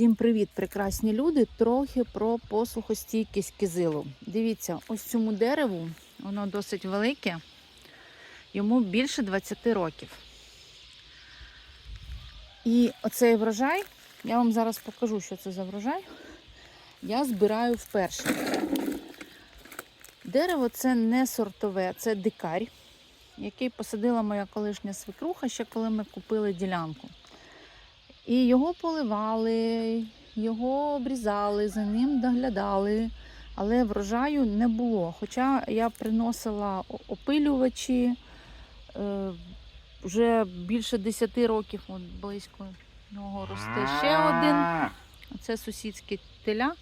Всім привіт, прекрасні люди! Трохи про посухостійкість кизилу. Дивіться, ось цьому дереву, воно досить велике, йому більше 20 років. І оцей врожай, я вам зараз покажу, що це за врожай. Я збираю вперше. Дерево це не сортове, це дикарь, який посадила моя колишня свекруха ще коли ми купили ділянку. І його поливали, його обрізали, за ним доглядали, але врожаю не було. Хоча я приносила опилювачі е, вже більше 10 років, от близько нього росте ще один. Це сусідське теля.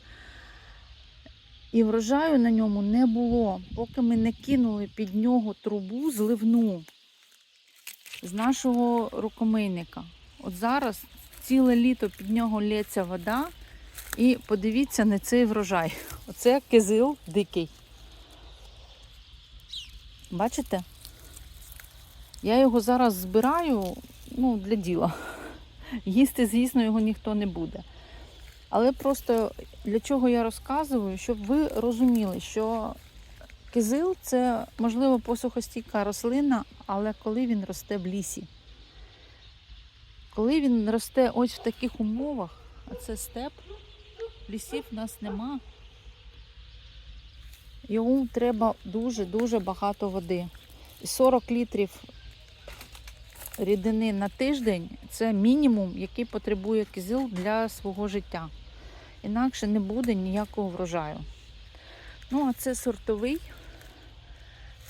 І врожаю на ньому не було, поки ми не кинули під нього трубу зливну з нашого рукомийника. От зараз ціле літо під нього лється вода. І подивіться на цей врожай. Оце кизил дикий. Бачите? Я його зараз збираю ну, для діла. Їсти, звісно, його ніхто не буде. Але просто для чого я розказую, щоб ви розуміли, що кизил це, можливо, посухостійка рослина, але коли він росте в лісі. Коли він росте ось в таких умовах, а це степ, лісів в нас нема. Йому треба дуже-дуже багато води. І 40 літрів рідини на тиждень це мінімум, який потребує кизил для свого життя. Інакше не буде ніякого врожаю. Ну, а це сортовий,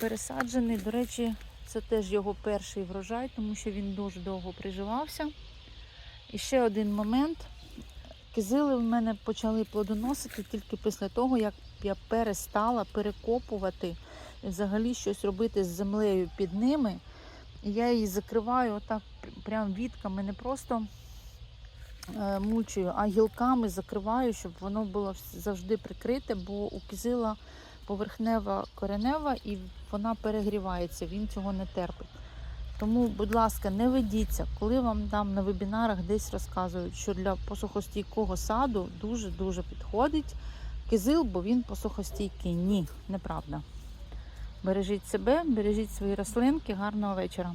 пересаджений. До речі, це теж його перший врожай, тому що він дуже довго приживався. І ще один момент. Кизили в мене почали плодоносити тільки після того, як я перестала перекопувати і взагалі щось робити з землею під ними. І я її закриваю отак прям вітками, не просто е, мульчую, а гілками закриваю, щоб воно було завжди прикрите, бо у кизила поверхнева коренева і вона перегрівається, він цього не терпить. Тому, будь ласка, не ведіться, коли вам там на вебінарах десь розказують, що для посухостійкого саду дуже-дуже підходить кизил, бо він посухостійкий. Ні, неправда. Бережіть себе, бережіть свої рослинки. Гарного вечора.